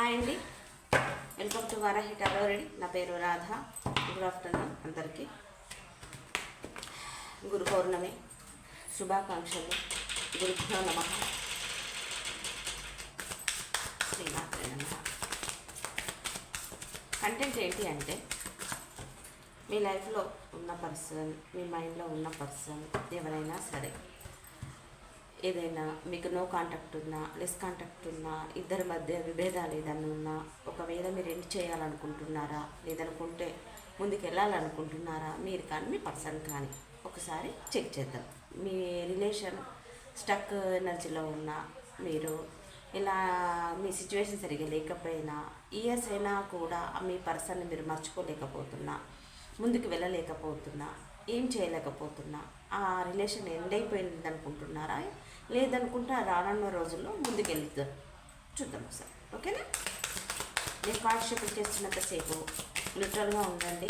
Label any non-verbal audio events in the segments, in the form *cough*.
Hi అండి. Welcome to Varahi ready. నా పేరు రాధ. గుడ్ ఆఫ్టర్నూన్ అందరికీ. గురు పౌర్ణమి శుభాకాంక్షలు. గురుభ్యో నమ. శ్రీమాత్రే నమ. కంటెంట్ ఏంటి అంటే మీ లైఫ్లో ఉన్న పర్సన్ మీ మైండ్లో ఉన్న పర్సన్ ఎవరైనా సరే ఏదైనా మీకు నో కాంటాక్ట్ ఉన్నా లెస్ కాంటాక్ట్ ఉన్నా ఇద్దరి మధ్య విభేదాలు ఏదన్నా ఉన్నా ఒకవేళ మీరు ఎండ్ చేయాలనుకుంటున్నారా లేదనుకుంటే ముందుకు వెళ్ళాలనుకుంటున్నారా మీరు కానీ మీ పర్సన్ కానీ ఒకసారి చెక్ చేద్దాం. మీ రిలేషన్ స్టక్ ఎనర్జీలో ఉన్న మీరు ఇలా మీ సిచ్యువేషన్ సరిగా లేకపోయినా ఇయర్స్ అయినా కూడా మీ పర్సన్ని మీరు మర్చిపోలేకపోతున్నా ముందుకు వెళ్ళలేకపోతున్నా ఏం చేయలేకపోతున్నా ఆ రిలేషన్ ఎండ్ అయిపోయింది అనుకుంటున్నారా లేదనుకుంటే రానున్న రోజుల్లో ముందుకు చూద్దాం ఒకసారి. ఓకేనా? నేను కాన్షిప్ చేస్తున్నంతసేపు లిటరల్గా ఉండండి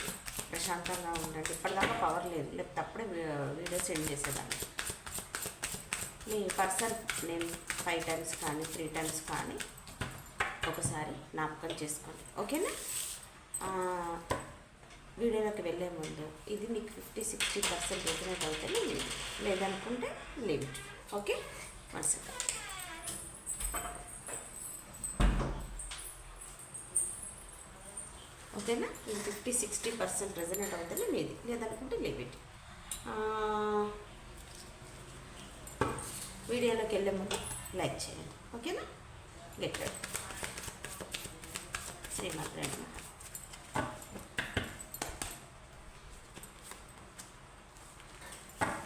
ప్రశాంతంగా ఉండండి. ఇప్పటిదాకా పవర్ లేదు. లేకపోతే అప్పుడే వీ- వీడియో సెండ్ చేసేదాన్ని. మీ పర్సన్ నేను ఫైవ్ టైమ్స్ కానీ త్రీ టైమ్స్ కానీ ఒకసారి జ్ఞాపకం చేసుకోండి. ఓకేనా? వీడియోలోకి వెళ్ళే ముందు ఇది మీకు ఫిఫ్టీ సిక్స్టీ పర్సెంట్ రిజనేట్ అవుతుంది లేదనుకుంటే లిమిట్. ఓకే? One second. ఓకేనా? ఇది ఫిఫ్టీ సిక్స్టీ పర్సెంట్ రెసినేట్ అవుతేనే మీది. లేదనుకుంటే లిమిట్. వీడియోలోకి వెళ్ళే ముందు లైక్ చేయండి. ఓకేనా? Get ready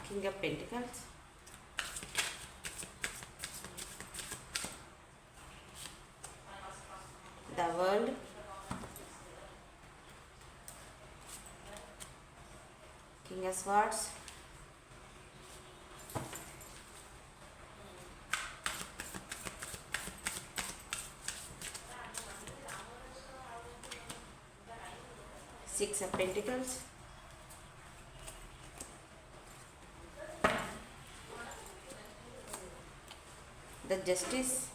king of pentacles The World. King of Swords. Six of Pentacles. the justice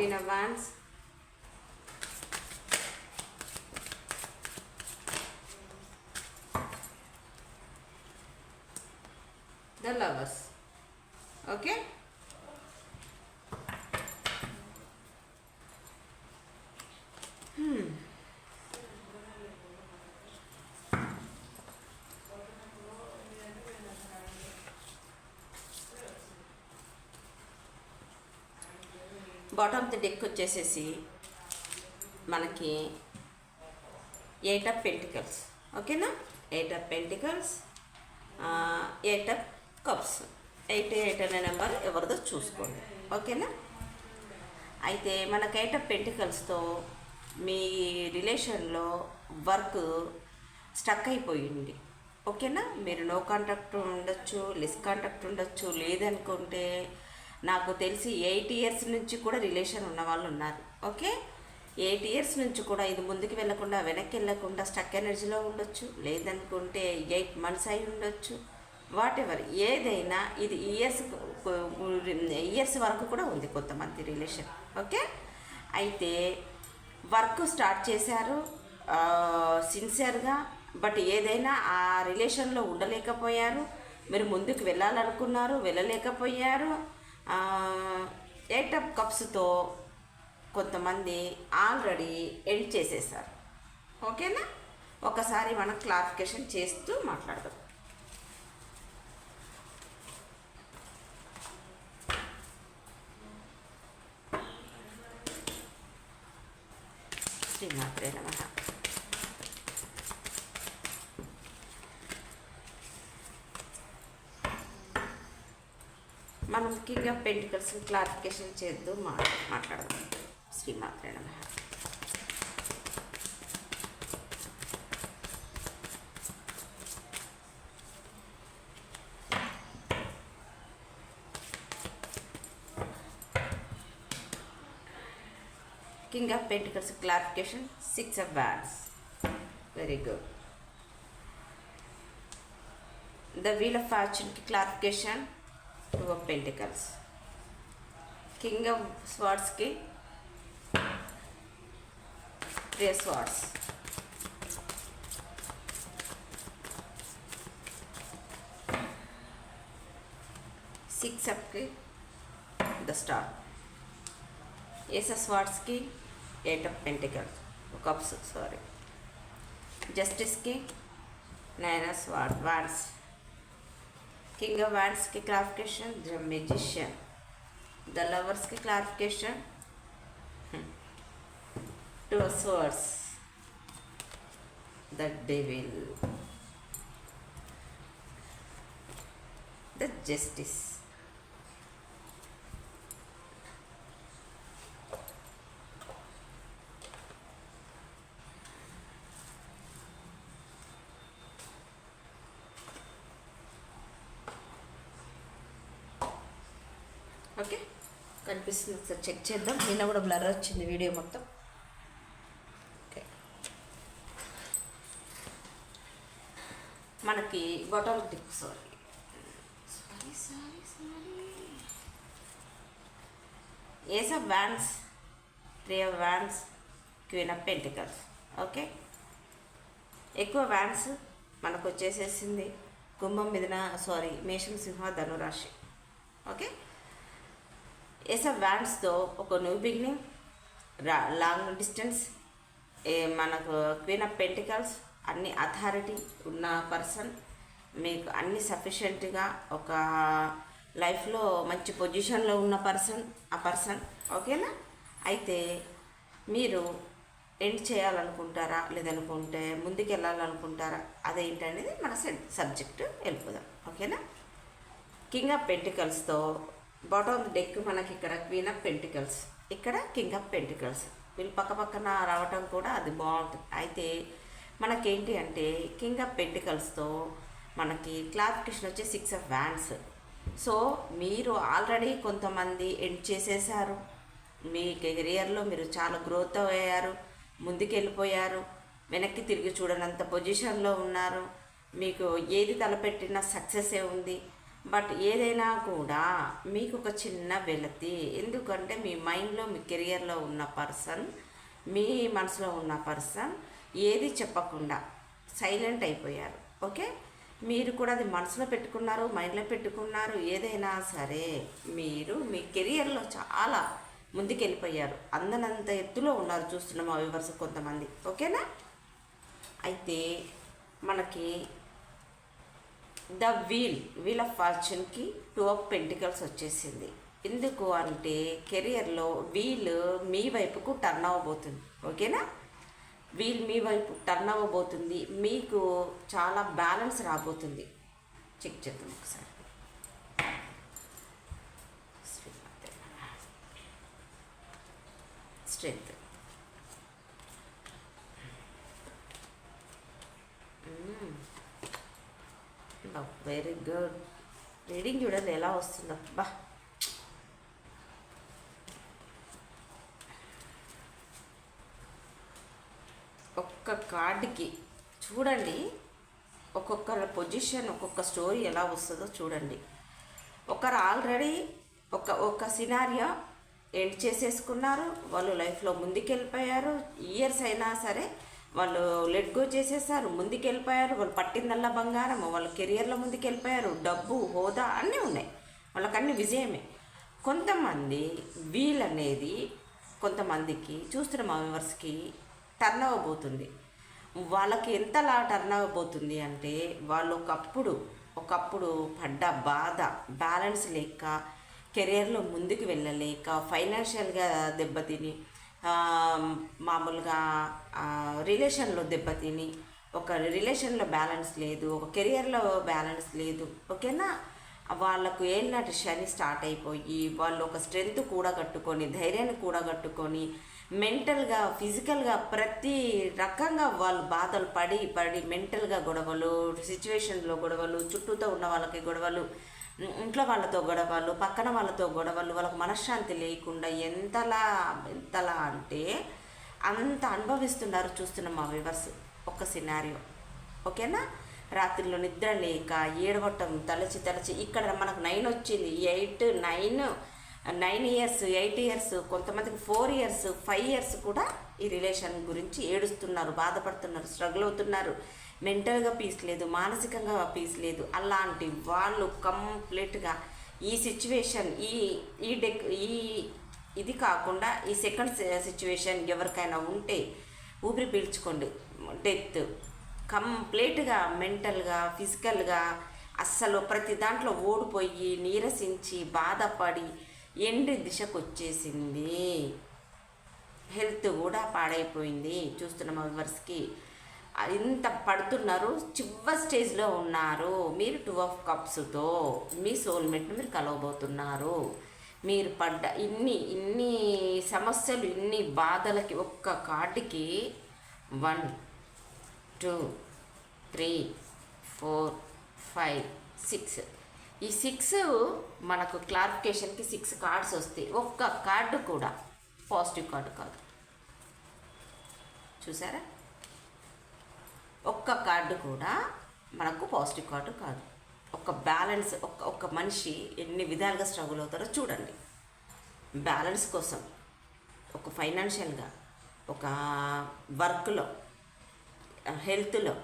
in advance. The lovers. Bottom of the deck వచ్చేసేసి మనకి ఎయిట్ ఆఫ్ పెంటికల్స్ ఓకేనా eight of pentacles eight of cups eight eight అనే number ఎవరిదో చూసుకోండి. ఓకేనా అయితే మనకు eight of పెంటికల్స్తో మీ రిలేషన్లో వర్క్ స్టక్ అయిపోయింది. ఓకేనా మీరు నో కాంటాక్ట్ ఉండొచ్చు లెస్ కాంటాక్ట్ ఉండొచ్చు లేదనుకుంటే నాకు తెలిసి ఎయిట్ ఇయర్స్ నుంచి కూడా రిలేషన్ ఉన్న వాళ్ళు ఉన్నారు ఓకే? ఎయిట్ ఇయర్స్ నుంచి కూడా ఇది ముందుకు వెళ్ళకుండా వెనక్కి వెళ్ళకుండా స్టక్ ఎనర్జీలో ఉండొచ్చు లేదనుకుంటే ఎయిట్ మంత్స్ అయి ఉండొచ్చు వాట్ ఎవర్ ఏదైనా ఇది ఇయర్స్ ఇయర్స్ వరకు కూడా ఉంది కొంతమంది రిలేషన్ ఓకే? అయితే వర్క్ స్టార్ట్ చేశారు సిన్సియర్గా బట్ ఏదైనా ఆ రిలేషన్లో ఉండలేకపోయారు మీరు ముందుకు వెళ్ళాలనుకున్నారు వెళ్ళలేకపోయారు ఎయిట్ ఆఫ్ కప్స్తో కొంతమంది ఆల్రెడీ ఎండ్ చేసేసారు. ఓకేనా? ఒకసారి మనం క్లారిఫికేషన్ చేస్తూ మాట్లాడదాం. శ్రీమాత్రే నమ మనం కింగ్ ఆఫ్ పెంటికల్స్ క్లారిఫికేషన్ చేద్దు మా మాట్లాడదాం. శ్రీమాత్రే నమ king of pentacles clarification six of wands very good the wheel of ఫార్చ్యూన్కి clarification two of pentacles king of స్వార్డ్స్కి three swords six అప్కి the star ace of స్వార్డ్స్కి eight of pentacle cups sorry జస్టిస్కి nine of sword swords king of వార్డ్స్కి clarification the magician the లవర్స్కి clarification two swords the devil the justice okay కనిపిస్తుంది ఒకసారి check చేద్దాం. నిన్న కూడా blur వచ్చింది video మొత్తం. Okay మనకి bottle tick sorry sorry sorry sorry ace of wands three of wands queen of pentacles okay ఎక్కువ wands మనకు వచ్చేసేసింది కుంభం మీదన సారీ మేషం సింహ ధనురాశి. ఓకే ఎస్ ఆఫ్ వ్యాన్స్తో ఒక న్యూ బిగినింగ్ రా లాంగ్ డిస్టెన్స్ ఏ మనకు క్వీన్ ఆఫ్ పెంటికల్స్ అన్ని అథారిటీ ఉన్న పర్సన్ మీకు అన్ని సఫిషియెంట్గా ఒక లైఫ్లో మంచి పొజిషన్లో ఉన్న పర్సన్ ఆ పర్సన్ ఓకేనా అయితే మీరు ఎండ్ చేయాలనుకుంటారా? లేదనుకుంటే ముందుకు వెళ్ళాలనుకుంటారా అదేంటనేది మన సబ్జెక్టు వెళ్ళిపోదాం. ఓకేనా కింగ్ ఆఫ్ పెంటికల్స్తో బాటమ్ డెక్ మనకి ఇక్కడ క్వీన్ ఆఫ్ పెంటికల్స్ ఇక్కడ కింగ్ ఆఫ్ పెంటికల్స్ వీళ్ళు పక్క పక్కన రావటం కూడా అది బాగుంటుంది అయితే మనకేంటి అంటే కింగ్ ఆఫ్ పెంటికల్స్తో మనకి క్లారిఫికేషన్ వచ్చి సిక్స్ ఆఫ్ వ్యాన్స్ సో మీరు ఆల్రెడీ కొంతమంది ఎండ్ చేసేసారు. మీ కెరియర్లో మీరు చాలా గ్రోత్ అయ్యారు. ముందుకెళ్ళిపోయారు. వెనక్కి తిరిగి చూడనంత పొజిషన్లో ఉన్నారు. మీకు ఏది తలపెట్టినా సక్సెసే ఉంది. బట్ ఏదైనా కూడా మీకు ఒక చిన్న వెలతి ఎందుకంటే మీ మైండ్లో మీ కెరియర్లో ఉన్న పర్సన్ మీ మనసులో ఉన్న పర్సన్ ఏది చెప్పకుండా సైలెంట్ అయిపోయారు. ఓకే? మీరు కూడా అది మనసులో పెట్టుకున్నారు మైండ్లో పెట్టుకున్నారు ఏదైనా సరే మీరు మీ కెరియర్లో చాలా ముందుకెళ్ళిపోయారు. అందనంత ఎత్తులో ఉన్నారు చూస్తున్నాం ఆ వివర్స్ కొంతమంది. ఓకేనా? అయితే మనకి ద వీల్ వీల్ ఆఫ్ ఫార్చ్యూన్కి టూ ఆఫ్ పెంటికల్స్ వచ్చేసింది. ఎందుకు అంటే కెరియర్లో వీల్ మీ వైపుకు టర్న్ అవ్వబోతుంది ఓకేనా? వీల్ మీ వైపు టర్న్ అవ్వబోతుంది మీకు చాలా బ్యాలెన్స్ రాబోతుంది. చెక్ చేద్దాం ఒకసారి. స్ట్రెంత్ వెరీ గుడ్ రీడింగ్ చూడండి ఎలా వస్తుంది. అబ్బా ఒక్క కార్డుకి చూడండి ఒక్కొక్క పొజిషన్ ఒక్కొక్క స్టోరీ ఎలా వస్తుందో చూడండి. ఒకరు ఆల్రెడీ ఒక ఒక సినారియా ఎండ్ చేసేసుకున్నారు వాళ్ళు లైఫ్లో ముందుకెళ్ళిపోయారు ఇయర్స్ అయినా సరే వాళ్ళు లెట్ గో చేసేసారు ముందుకెళ్ళిపోయారు వాళ్ళు పట్టిందల్లా బంగారం వాళ్ళ కెరియర్లో ముందుకు వెళ్ళిపోయారు డబ్బు హోదా అన్నీ ఉన్నాయి. వాళ్ళకన్నీ విజయమే. కొంతమంది వీల్ అనేది కొంతమందికి చూస్తున్న మా వ్యూవర్స్కి టర్న్ అవ్వబోతుంది. వాళ్ళకి ఎంతలా టర్న్ అవ్వబోతుంది అంటే వాళ్ళు ఒకప్పుడు ఒకప్పుడు పడ్డ బాధ బ్యాలెన్స్ లేక కెరియర్లో ముందుకు వెళ్ళలేక ఫైనాన్షియల్గా దెబ్బతిని మామూలుగా రిలేషన్లో దెబ్బతిని ఒక రిలేషన్లో బ్యాలెన్స్ లేదు ఒక కెరియర్లో బ్యాలెన్స్ లేదు ఓకేనా? వాళ్ళకు ఏళ్ళనాటి శని స్టార్ట్ అయిపోయి వాళ్ళు ఒక స్ట్రెంగ్త్ కూడా కట్టుకొని ధైర్యాన్ని కూడా కట్టుకొని మెంటల్గా ఫిజికల్గా ప్రతి రకంగా వాళ్ళు బాధలు పడి పడి మెంటల్గా గొడవలు సిచ్యువేషన్లో గొడవలు చుట్టూతో ఉన్న వాళ్ళకి గొడవలు ఇంట్లో వాళ్ళతో గొడవలు పక్కన వాళ్ళతో గొడవలు వాళ్ళకు మనశ్శాంతి లేకుండా ఎంతలా ఎంతలా అంటే అంత అనుభవిస్తున్నారు చూస్తున్నాం మా వివర్స్ ఒక సినారియో. ఓకేనా? రాత్రిలో నిద్ర లేక ఏడవటం తలచి తలచి ఇక్కడ మనకు నైన్ వచ్చింది eight nine nine years eight years కొంతమందికి ఫోర్ ఇయర్స్ ఫైవ్ ఇయర్స్ కూడా ఈ రిలేషన్ గురించి ఏడుస్తున్నారు బాధపడుతున్నారు స్ట్రగుల్ అవుతున్నారు. మెంటల్గా పీస్ లేదు మానసికంగా పీస్ లేదు. అలాంటి వాళ్ళు కంప్లీట్గా ఈ సిచ్యువేషన్ ఈ ఈ డెక్ ఈ ఇది కాకుండా ఈ సెకండ్ సిచ్యువేషన్ ఎవరికైనా ఉంటే ఊపిరి పీల్చుకోండి. డెత్. కంప్లీట్గా మెంటల్గా ఫిజికల్గా అస్సలు ప్రతి దాంట్లో ఓడిపోయి నీరసించి బాధపడి ఎండి దిశకు వచ్చేసింది హెల్త్ కూడా పాడైపోయింది. చూస్తున్న మెంబర్స్కి ఇంత పడుతున్నారు చివ్వ స్టేజ్లో ఉన్నారు. మీరు టూ ఆఫ్ కప్స్తో మీ సోల్మేట్ని మీరు కలవబోతున్నారు. మీరు పడ్డ ఇన్ని ఇన్ని సమస్యలు ఇన్ని బాధలకి ఒక్క కార్డుకి one two three four five six. ఈ సిక్స్ మనకు క్లారిఫికేషన్కి సిక్స్ కార్డ్స్ వస్తాయి ఒక్క కార్డు కూడా పాజిటివ్ కార్డు కాదు. చూసారా? ఒక్క కార్డు కూడా మనకు పాజిటివ్ కార్డు కాదు. ఒక బ్యాలెన్స్ ఒక ఒక మనిషి ఎన్ని విధాలుగా స్ట్రగుల్ అవుతారో చూడండి. బ్యాలెన్స్ కోసం ఒక ఫైనాన్షియల్గా ఒక వర్క్లో హెల్త్లో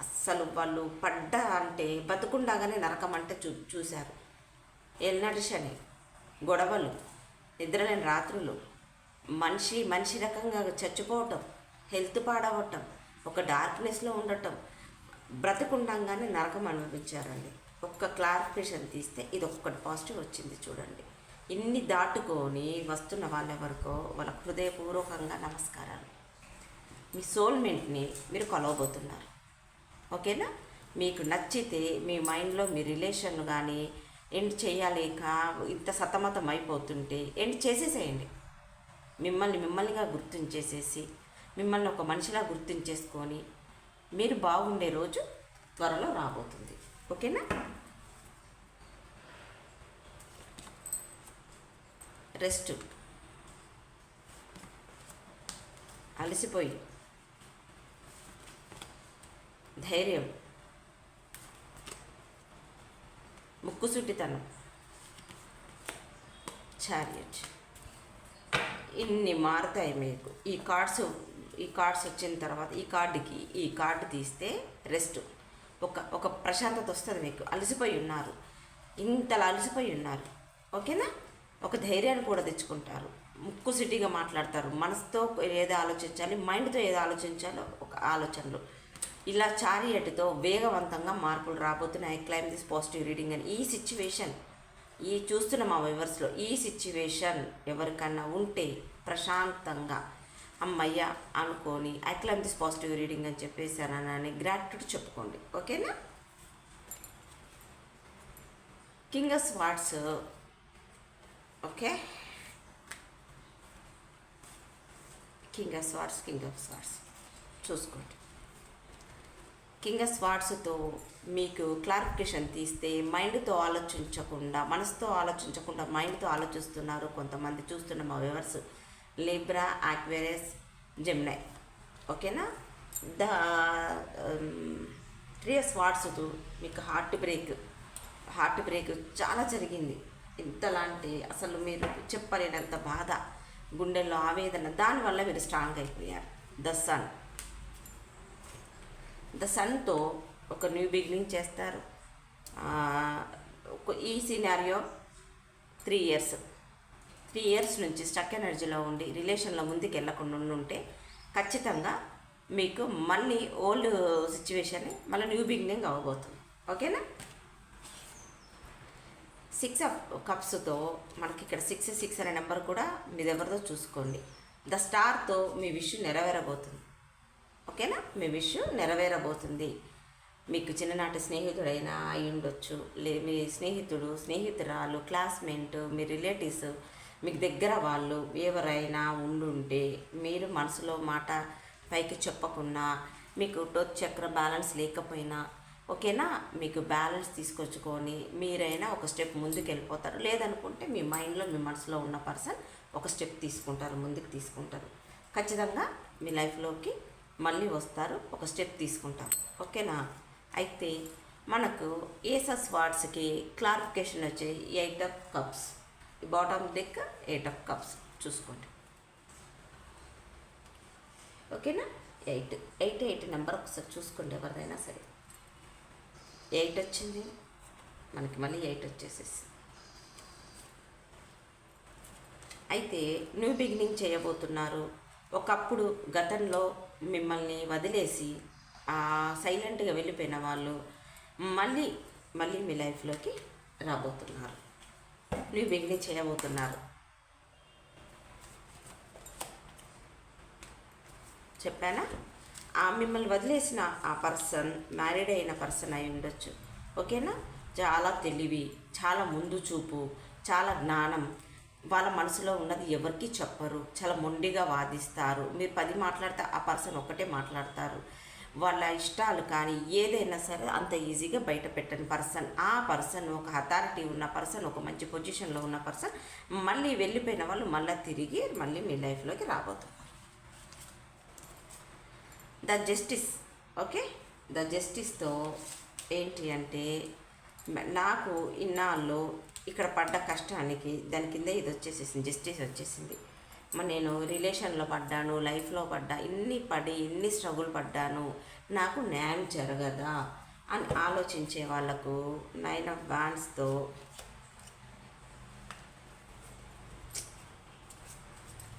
అస్సలు వాళ్ళు పడ్డ అంటే బతుకుండగానే నరకం అంటే చూ చూశారు. ఎల్నాటి శని గొడవలు నిద్రలేని రాత్రులు మనిషి మనిషి రకంగా చచ్చిపోవటం హెల్త్ పాడవటం ఒక డార్క్నెస్లో ఉండటం. బ్రతుకుండంగానే నరకం అనుభవించారండి. ఒక్క క్లారిఫికేషన్ తీస్తే ఇది ఒక్కటి పాజిటివ్ వచ్చింది చూడండి. ఇన్ని దాటుకొని వస్తున్న వాళ్ళెవరికో వాళ్ళ హృదయపూర్వకంగా నమస్కారాలు. మీ సోల్మెంట్ని మీరు కలవబోతున్నారు. ఓకేనా? మీకు నచ్చితే మీ మైండ్లో మీ రిలేషన్ కానీ ఎండ్ చేయలేక ఇంత సతమతం అయిపోతుంటే ఎండ్ చేసేసేయండి. మిమ్మల్ని మిమ్మల్నిగా గుర్తించేసేసి మిమ్మల్ని ఒక మనిషిలా గుర్తించేసుకొని మీరు బాగుండే రోజు త్వరలో రాబోతుంది. ఓకేనా? రెస్ట్. అలసిపోయి. ధైర్యం. ముక్కుసుట్టితనం చారియట్ ఇన్ని మారుతాయి మీకు. ఈ కార్డ్స్ ఈ కార్డ్స్ వచ్చిన తర్వాత ఈ కార్డుకి ఈ కార్డు తీస్తే రెస్ట్. ఒక ఒక ప్రశాంతత వస్తుంది మీకు. అలసిపోయి ఉన్నారు. ఇంతలా అలసిపోయి ఉన్నారు. ఓకేనా? ఒక ధైర్యాన్ని కూడా తెచ్చుకుంటారు. ముక్కు సిటీగా మాట్లాడతారు. మనసుతో ఏదో ఆలోచించాలి మైండ్తో ఏదో ఆలోచించాలో ఒక ఆలోచనలు. ఇలా చారియట్తో వేగవంతంగా మార్పులు రాబోతున్నాయి. క్లైమ్ దిస్ పాజిటివ్ రీడింగ్ అని. ఈ సిచ్యువేషన్ ఈ చూస్తున్న మా వివర్స్లో ఈ సిచ్యువేషన్ ఎవరికన్నా ఉంటే ప్రశాంతంగా అమ్మయ్య అనుకొని ఐ దిస్ పాజిటివ్ రీడింగ్ అని చెప్పేసానని గ్రాట్యూడ్ చెప్పుకోండి. ఓకేనా king of swords okay king of swords king of swords చూసుకోండి. కింగ్ ఆఫ్ స్వార్ట్స్తో మీకు క్లారిఫికేషన్ తీస్తే మైండ్తో ఆలోచించకుండా మనసుతో ఆలోచించకుండా మైండ్తో ఆలోచిస్తున్నారు కొంతమంది చూస్తున్న మా వివర్స్ లిబ్రా ఆక్వేరియస్ జెమ్నై ఓకేనా ద త్రీ స్వాట్స్తో మీకు హార్ట్ బ్రేక్ హార్ట్ బ్రేక్ చాలా జరిగింది. ఇంతలాంటి అసలు మీరు చెప్పలేనంత బాధ గుండెల్లో ఆవేదన దానివల్ల మీరు స్ట్రాంగ్ అయిపోయారు. ద సన్ ద సన్తో ఒక న్యూ బిగినింగ్ చేస్తారు. ఒక- ఈ scenario three years three years నుంచి స్టక్ ఎనర్జీలో ఉండి రిలేషన్లో ముందుకు వెళ్ళకుండా ఉంటే ఖచ్చితంగా మీకు మళ్ళీ ఓల్డ్ సిచ్యువేషన్ మళ్ళీ న్యూ బిగినింగ్ అవ్వబోతుంది. ఓకేనా? సిక్స్ ఆఫ్ కప్స్తో మనకి ఇక్కడ సిక్స్ సిక్స్ అనే నెంబర్ కూడా మీ దగ్గరతో చూసుకోండి. ద స్టార్తో మీ విష్ నెరవేరబోతుంది. ఓకేనా? మీ విష్ నెరవేరబోతుంది. మీకు చిన్ననాటి స్నేహితుడైనా అయి ఉండొచ్చు లే మీ స్నేహితుడు స్నేహితురాలు క్లాస్మేట్ మీ రిలేటివ్స్ మీకు దగ్గర వాళ్ళు ఎవరైనా ఉండుంటే మీరు మనసులో మాట పైకి చెప్పకుండా మీకు టోత్ చక్ర బ్యాలెన్స్ లేకపోయినా ఓకేనా? మీకు బ్యాలెన్స్ తీసుకొచ్చుకొని మీరైనా ఒక స్టెప్ ముందుకు వెళ్ళిపోతారు లేదనుకుంటే మీ మైండ్లో మీ మనసులో ఉన్న పర్సన్ ఒక స్టెప్ తీసుకుంటారు ముందుకు తీసుకుంటారు. ఖచ్చితంగా మీ లైఫ్లోకి మళ్ళీ వస్తారు ఒక స్టెప్ తీసుకుంటారు. ఓకేనా? అయితే మనకు ఏసస్ వార్డ్స్కి క్లారిఫికేషన్ వచ్చే eight of cups. Bottom deck eight of cups చూసుకోండి. ఓకేనా? ఎయిట్ ఎయిట్ ఎయిట్ నెంబర్ ఒకసారి చూసుకోండి ఎవరిదైనా సరే. ఎయిట్ వచ్చింది. మనకి మళ్ళీ ఎయిట్ వచ్చేసేసి. అయితే న్యూ బిగినింగ్ చేయబోతున్నారు. ఒకప్పుడు గతంలో మిమ్మల్ని వదిలేసి సైలెంట్గా వెళ్ళిపోయిన వాళ్ళు మళ్ళీ మళ్ళీ మీ లైఫ్లోకి రాబోతున్నారు. నువ్వు బిగినింగ్ చేయబోతున్నారు. చెప్పానా? ఆ మిమ్మల్ని వదిలేసిన ఆ పర్సన్ మ్యారీడ్ అయిన పర్సన్ అయి ఉండొచ్చు. ఓకేనా? చాలా తెలివి చాలా ముందు చూపు చాలా జ్ఞానం. వాళ్ళ మనసులో ఉన్నది ఎవరికి చెప్పరు. చాలా మొండిగా వాదిస్తారు. మీరు పది మాట్లాడితే ఆ పర్సన్ ఒకటే మాట్లాడతారు. వాళ్ళ ఇష్టాలు కానీ ఏదైనా సరే అంత ఈజీగా బయట పెట్టని పర్సన్ ఆ పర్సన్ ఒక అథారిటీ ఉన్న పర్సన్ ఒక మంచి పొజిషన్లో ఉన్న పర్సన్ మళ్ళీ వెళ్ళిపోయిన వాళ్ళు మళ్ళీ తిరిగి మళ్ళీ మీ లైఫ్లోకి రాబోతున్నారు. The justice okay? ద జస్టిస్తో ఏంటి అంటే నాకు ఇన్నాళ్ళు ఇక్కడ పడ్డ కష్టానికి దాని కింద ఇది వచ్చేసేసింది జస్టిస్ వచ్చేసింది. నేను రిలేషన్లో పడ్డాను లైఫ్లో పడ్డా ఇన్ని పడి ఇన్ని స్ట్రగుల్ పడ్డాను నాకు న్యాయం జరగదా? అని ఆలోచించే వాళ్ళకు నైన్ ఆఫ్ బ్యాండ్స్తో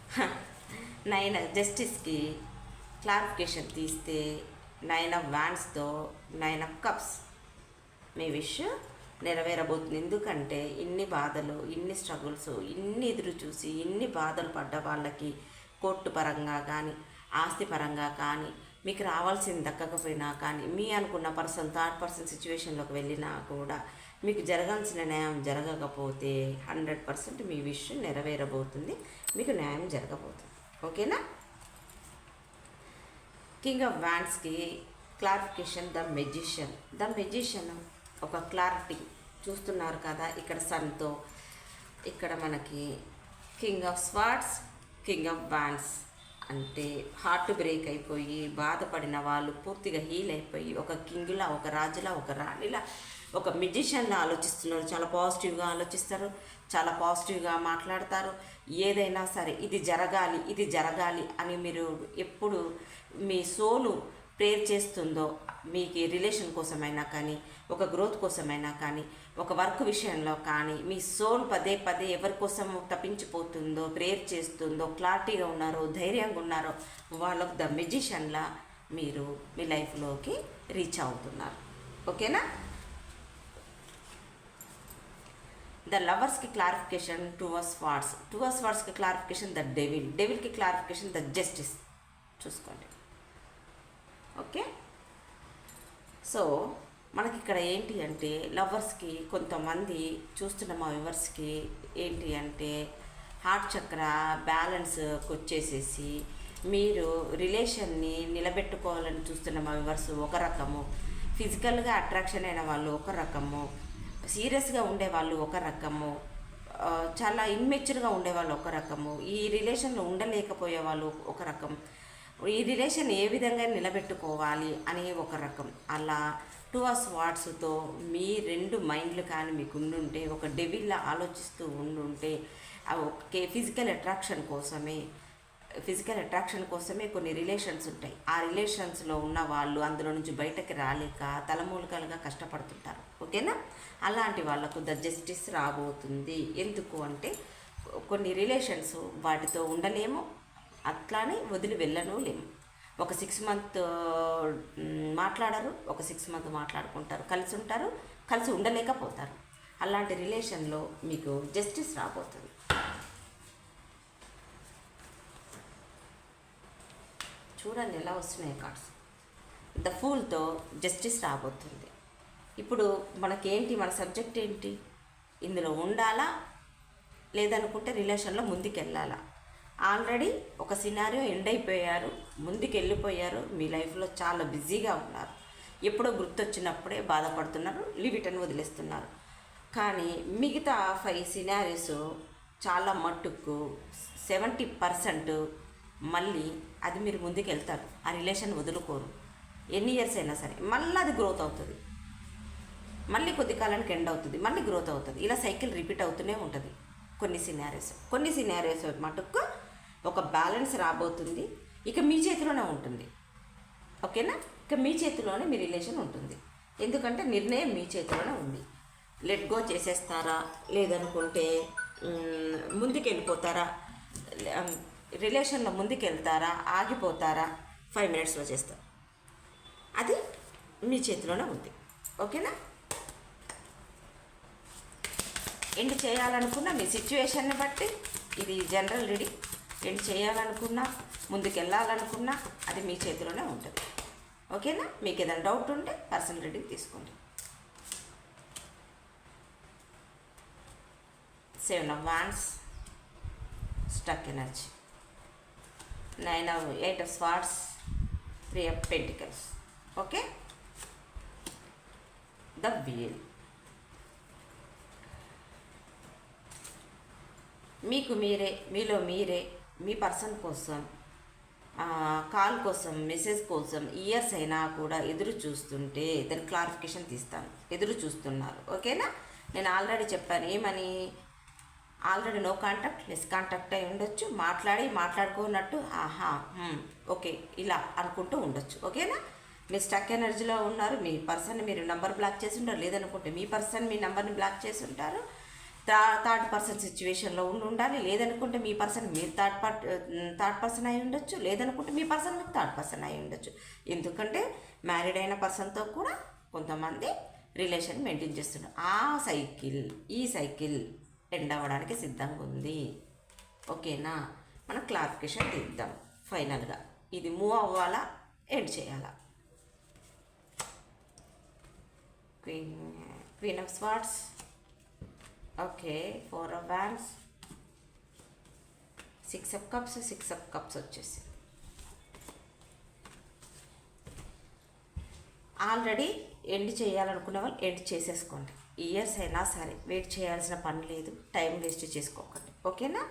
*laughs* నైన్ జస్టిస్కి క్లారిఫికేషన్ తీస్తే నైన్ ఆఫ్ వ్యాన్స్తో నైన్ ఆఫ్ కప్స్. మీ విష్? నెరవేరబోతుంది. ఎందుకంటే ఇన్ని బాధలు ఇన్ని స్ట్రగుల్స్ ఇన్ని ఎదురు చూసి ఇన్ని బాధలు పడ్డ వాళ్ళకి కోర్టు పరంగా కానీ ఆస్తి పరంగా కానీ మీకు రావాల్సింది దక్కకపోయినా కానీ మీ అనుకున్న పర్సన్ థర్డ్ పర్సన్ సిచ్యువేషన్లోకి వెళ్ళినా కూడా మీకు జరగాల్సిన న్యాయం జరగకపోతే హండ్రెడ్ పర్సెంట్ మీ విష్ నెరవేరబోతుంది మీకు న్యాయం జరగబోతుంది. ఓకేనా? King of వ్యాండ్స్కి clarification the magician. The magician ఒక క్లారిటీ. చూస్తున్నారు కదా ఇక్కడ సన్తో ఇక్కడ మనకి king of swords king of wands అంటే హార్ట్ బ్రేక్ అయిపోయి బాధపడిన వాళ్ళు పూర్తిగా హీల్ అయిపోయి ఒక కింగ్లా ఒక రాజులా ఒక రాణిలా ఒక మ్యూజిషియన్లా ఆలోచిస్తున్నారు. చాలా పాజిటివ్గా ఆలోచిస్తారు చాలా పాజిటివ్గా మాట్లాడతారు. ఏదైనా సరే ఇది జరగాలి ఇది జరగాలి అని మీరు ఎప్పుడు మీ సోలు ప్రేర్ చేస్తుందో మీకు రిలేషన్ కోసమైనా కానీ ఒక గ్రోత్ కోసమైనా కానీ ఒక వర్క్ విషయంలో కానీ మీ సోల్ పదే పదే ఎవరి కోసం తప్పించిపోతుందో ప్రేయర్ చేస్తుందో క్లారిటీగా ఉన్నారో ధైర్యంగా ఉన్నారో వాళ్ళకు ద మెజిషియన్లా మీరు మీ లైఫ్లోకి రీచ్ అవుతున్నారు. ఓకేనా? ద లవర్స్కి clarification two hours wards. Two hours వార్డ్స్కి క్లారిఫికేషన్ ద డెవిల్. డెవిల్కి క్లారిఫికేషన్ ద జస్టిస్. చూసుకోండి. ఓకే? సో మనకి ఇక్కడ ఏంటి అంటే లవర్స్కి కొంతమంది చూస్తున్న మా వివర్స్కి ఏంటి అంటే హార్ట్ చక్ర బ్యాలెన్స్కి వచ్చేసేసి మీరు రిలేషన్ని నిలబెట్టుకోవాలని చూస్తున్న మా వివర్స్ ఒక రకము. ఫిజికల్గా అట్రాక్షన్ అయిన వాళ్ళు ఒక రకము. సీరియస్గా ఉండే వాళ్ళు ఒక రకము. చాలా ఇమ్మెచ్యూర్గా ఉండేవాళ్ళు ఒక రకము. ఈ రిలేషన్లో ఉండలేకపోయే వాళ్ళు ఒక రకం. ఈ రిలేషన్ ఏ విధంగా నిలబెట్టుకోవాలి అని ఒక రకం. అలా టూ అస్ వాట్స్తో మీ రెండు మైండ్లు కానీ మీకు ఉండుంటే ఒక డెవిల్లా ఆలోచిస్తూ ఉండుంటే ఓకే ఫిజికల్ అట్రాక్షన్ కోసమే ఫిజికల్ అట్రాక్షన్ కోసమే కొన్ని రిలేషన్స్ ఉంటాయి. ఆ రిలేషన్స్లో ఉన్న వాళ్ళు అందులో నుంచి బయటకి రాలేక తలమూలకలుగా కష్టపడుతుంటారు. ఓకేనా? అలాంటి వాళ్ళకు ద జస్టిస్ రాబోతుంది. ఎందుకు అంటే కొన్ని రిలేషన్స్ వాటితో ఉండలేము అట్లానే వదిలి వెళ్ళను లేము. ఒక సిక్స్ మంత్ మాట్లాడరు ఒక సిక్స్ మంత్ మాట్లాడుకుంటారు కలిసి ఉంటారు కలిసి ఉండలేకపోతారు. అలాంటి రిలేషన్లో మీకు జస్టిస్ రాబోతుంది. చూడండి ఎలా వస్తున్నాయి కార్డ్స్ ద ఫూల్తో జస్టిస్ రాబోతుంది. ఇప్పుడు మనకేంటి మన సబ్జెక్ట్ ఏంటి? ఇందులో ఉండాలా? లేదనుకుంటే రిలేషన్లో ముందుకెళ్ళాలా? ఆల్రెడీ ఒక సినారియో ఎండ్ అయిపోయారు ముందుకు వెళ్ళిపోయారు మీ లైఫ్లో చాలా బిజీగా ఉన్నారు. ఎప్పుడో గుర్తొచ్చినప్పుడే బాధపడుతున్నారు లీవ్ అని వదిలేస్తున్నారు. కానీ మిగతా ఫైవ్ సినారీస్ చాలా మట్టుకు సెవెంటీ పర్సెంట్ మళ్ళీ అది మీరు ముందుకు వెళ్తారు ఆ రిలేషన్ వదులుకోరు. ఎన్ని ఇయర్స్ అయినా సరే మళ్ళీ అది గ్రోత్ అవుతుంది. మళ్ళీ కొద్ది కాలానికి ఎండ్ అవుతుంది మళ్ళీ గ్రోత్ అవుతుంది. ఇలా సైకిల్ రిపీట్ అవుతూనే ఉంటుంది కొన్ని సినారియోస్. కొన్ని సినారియోస్ మటుకు ఒక బ్యాలెన్స్ రాబోతుంది. ఇక మీ చేతిలోనే ఉంటుంది. ఓకేనా? ఇక మీ చేతిలోనే మీ రిలేషన్ ఉంటుంది. ఎందుకంటే నిర్ణయం మీ చేతిలోనే ఉంది. లెట్ గో చేసేస్తారా? లేదనుకుంటే ముందుకెళ్ళిపోతారా? ముందుకు వెళ్ళిపోతారా రిలేషన్లో ముందుకు వెళ్తారా ఆగిపోతారా ఫైవ్ మినిట్స్లో చేస్తారు. అది మీ చేతిలోనే ఉంది. ఓకేనా? ఎండ్ చేయాలనుకున్న మీ సిచ్యువేషన్ని బట్టి ఇది జనరల్ రెడీ ఎండ్ చేయాలనుకున్నా ముందుకు వెళ్ళాలనుకున్నా అది మీ చేతిలోనే ఉంటుంది. ఓకేనా? మీకు ఏదైనా డౌట్ ఉంటే పర్సనల్ రీడింగ్ తీసుకోండి. Seven of wands stuck energy nine of eight of swords three of pentacles okay the wheel మీకు మీరే మీలో మీరే మీ పర్సన్ కోసం కాల్ కోసం మెసేజ్ కోసం ఇయర్స్ అయినా కూడా ఎదురు చూస్తుంటే ఇద్దరు క్లారిఫికేషన్ తీస్తాను. ఎదురు చూస్తున్నారు. ఓకేనా? నేను ఆల్రెడీ చెప్పాను. ఏమని? Already no contact less contact అయి ఉండొచ్చు. మాట్లాడి మాట్లాడుకున్నట్టు ఆహా ఓకే ఇలా అనుకుంటూ ఉండొచ్చు. ఓకేనా? మీరు స్టక్ ఎనర్జీలో ఉన్నారు. మీ పర్సన్ మీరు నంబర్ బ్లాక్ చేసి ఉంటారు. లేదనుకుంటే మీ పర్సన్ మీ నంబర్ని బ్లాక్ చేసి ఉంటారు. థర్డ్ పర్సన్ సిచ్యువేషన్లో ఉండి ఉండాలి. లేదనుకుంటే మీ పర్సన్ మీరు థర్డ్ పార్ట్ థర్డ్ పర్సన్ అయి ఉండొచ్చు. లేదనుకుంటే మీ పర్సన్ మీకు థర్డ్ పర్సన్ అయి ఉండొచ్చు. ఎందుకంటే మ్యారీడ్ అయిన పర్సన్తో కూడా కొంతమంది రిలేషన్ మెయింటైన్ చేస్తున్నారు ఆ సైకిల్ ఈ సైకిల్ ఎండ్ అవ్వడానికి సిద్ధంగా ఉంది. ఓకేనా? మనం క్లారిఫికేషన్ తీద్దాం ఫైనల్గా. ఇది మూవ్ అవ్వాలా? ఎండ్ చేయాలా? Queen queen of swords okay four of wands six of cups six of cups వచ్చేసి ఆల్రెడీ ఎండ్ చేయాలనుకున్న వాళ్ళు ఎండ్ చేసేసుకోండి. ఇయర్స్ అయినా సరే వెయిట్ చేయాల్సిన పని లేదు. టైం వేస్ట్ చేసుకోకండి. ఓకేనా?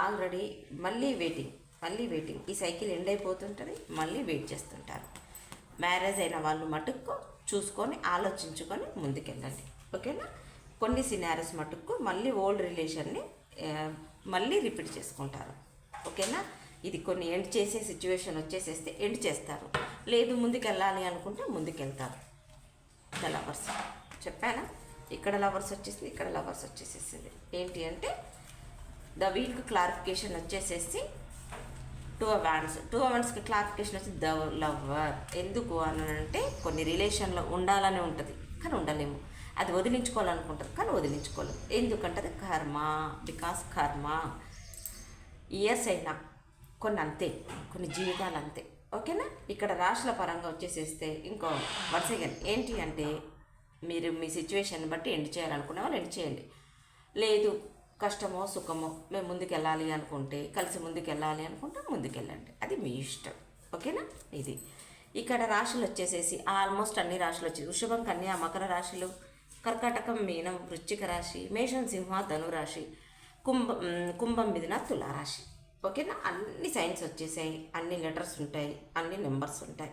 ఆల్రెడీ మళ్ళీ వెయిటింగ్ మళ్ళీ వెయిటింగ్ ఈ సైకిల్ ఎండ్ అయిపోతుంటుంది మళ్ళీ వెయిట్ చేస్తుంటారు. మ్యారేజ్ అయిన వాళ్ళు మటుకు చూసుకొని ఆలోచించుకొని ముందుకెళ్ళండి. ఓకేనా? కొన్ని సినారస్ మటుకు మళ్ళీ ఓల్డ్ రిలేషన్ని మళ్ళీ రిపీట్ చేసుకుంటారు. ఓకేనా? ఇది కొన్ని ఎండ్ చేసే సిచ్యువేషన్ వచ్చేసేస్తే ఎండ్ చేస్తారు. లేదు ముందుకెళ్ళాలి అనుకుంటే ముందుకెళ్తారు. ద లవర్స్ చెప్పానా? ఇక్కడ లవర్స్ వచ్చేసింది ఇక్కడ లవర్స్ వచ్చేసేసింది. ఏంటి అంటే ద వీక్ క్లారిఫికేషన్ వచ్చేసేసి టూ అవార్డ్స్ టూ అవార్డ్స్కి క్లారిఫికేషన్ వచ్చి ద లవర్ ఎందుకు అని అంటే కొన్ని రిలేషన్లో ఉండాలని ఉంటుంది కానీ ఉండలేము. అది వదిలించుకోవాలనుకుంటుంది కానీ వదిలించుకోలేదు. ఎందుకంటే అది కర్మ బికాస్ కర్మ. ఇయర్స్ అయినా కొన్ని అంతే కొన్ని జీవితాలు అంతే. ఓకేనా? ఇక్కడ రాశుల పరంగా వచ్చేసేస్తే ఇంకో వన్స్ అగైన్ ఏంటి అంటే మీరు మీ సిచ్యువేషన్ బట్టి ఎండ్ చేయాలనుకునే వాళ్ళు ఎండ్ చేయండి. లేదు కష్టమో సుఖమో మేము ముందుకు వెళ్ళాలి అనుకుంటే కలిసి ముందుకు వెళ్ళాలి అనుకుంటే ముందుకు వెళ్ళండి అది మీ ఇష్టం. ఓకేనా? ఇది. ఇక్కడ రాశులు వచ్చేసేసి ఆల్మోస్ట్ అన్ని రాశులు వచ్చేసి వృషభం కన్యా మకర రాశులు కర్కాటకం మీనం వృశ్చిక రాశి మేషం సింహ ధనురాశి కుంభం కుంభం మిథున తులారాశి ఓకేనా? అన్ని సైన్స్ వచ్చేసాయి. అన్ని లెటర్స్ ఉంటాయి. అన్ని నెంబర్స్ ఉంటాయి.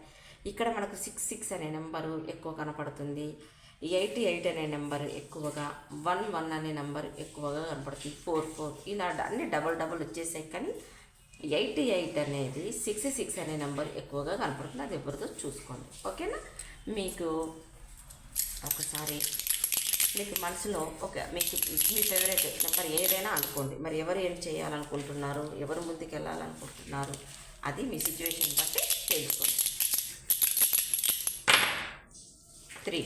ఇక్కడ మనకు సిక్స్ సిక్స్ అనే నెంబరు ఎక్కువ కనపడుతుంది. ఎయిటీ ఎయిట్ అనే నెంబర్ ఎక్కువగా వన్ వన్ అనే నెంబర్ ఎక్కువగా కనపడుతుంది. Four four. ఇలా అన్ని డబల్ డబల్ వచ్చేసాయి. కానీ ఎయిటీ ఎయిట్ అనేది సిక్స్ సిక్స్ అనే నెంబర్ ఎక్కువగా కనపడుతుంది. అది ఎవరితో చూసుకోండి. ఓకేనా? మీకు ఒకసారి మీకు మనసులో ఒక మీకు మీ ఫేవరెట్ నెంబర్ ఏదైనా అనుకోండి. మరి ఎవరు ఏం చేయాలనుకుంటున్నారు? ఎవరు ముందుకు వెళ్ళాలనుకుంటున్నారు అది మీ సిచ్యువేషన్ బట్టి తెలుసుకోండి three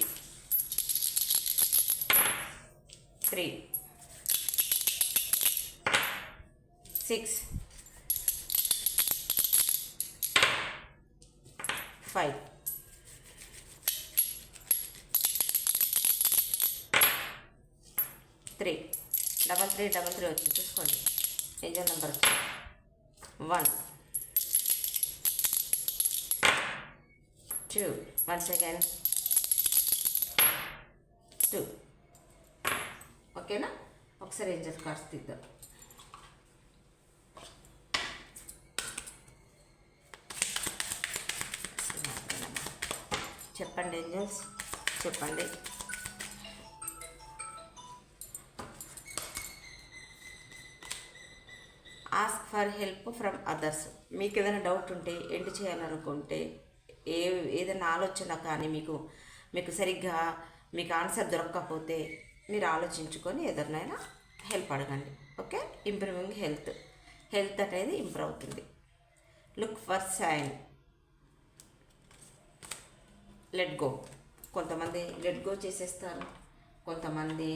three six five three. Double three double three వచ్చింది చూసుకోండి. Angel number one. Two. One second. Two. ఓకేనా? ఒకసారి ఏంజల్ కార్డ్స్ తీద్దాం. చెప్పండి ఏంజల్స్? చెప్పండి. ఫర్ హెల్ప్ ఫ్రమ్ అదర్స్ మీకు ఏదైనా డౌట్ ఉంటే ఏంటి చేయాలనుకుంటే ఏ ఏదైనా ఆలోచన కానీ మీకు మీకు సరిగ్గా మీకు ఆన్సర్ దొరకకపోతే మీరు ఆలోచించుకొని ఎవరినైనా హెల్ప్ అడగండి. ఓకే ఇంప్రూవింగ్ హెల్త్ హెల్త్ అనేది ఇంప్రూవ్ అవుతుంది. Look for sign let go కొంతమంది లెట్ గో చేసేస్తారు. కొంతమంది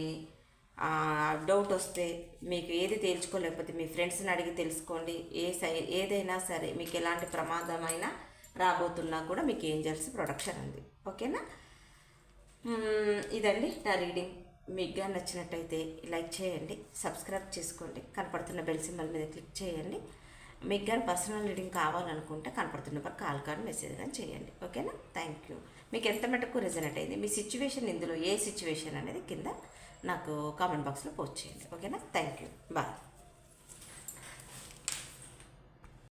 డౌట్ వస్తే మీకు ఏది తేల్చుకోలేకపోతే మీ ఫ్రెండ్స్ని అడిగి తెలుసుకోండి. ఏ సై ఏదైనా సరే మీకు ఎలాంటి ప్రమాదమైనా రాబోతున్నా కూడా మీకు ఏంజల్స్ ప్రొడక్షన్ ఉంది. ఓకేనా? ఇదండి నా రీడింగ్. మీకు కానీ నచ్చినట్టయితే లైక్ చేయండి సబ్స్క్రైబ్ చేసుకోండి కనపడుతున్న బెల్ సింబల్ మీద క్లిక్ చేయండి. మీకు కానీ పర్సనల్ రీడింగ్ కావాలనుకుంటే కనపడుతున్న పర్ కాల్ కానీ మెసేజ్ కానీ చేయండి. ఓకేనా? Thank you. మీకు ఎంత మటుకు రిజనెట్ అయింది? మీ సిచ్యువేషన్ ఇందులో ఏ సిచ్యువేషన్ అనేది కింద నాకు కామెంట్ బాక్స్లో పోస్ట్ చేయండి. ఓకేనా థ్యాంక్ యూ బాయ్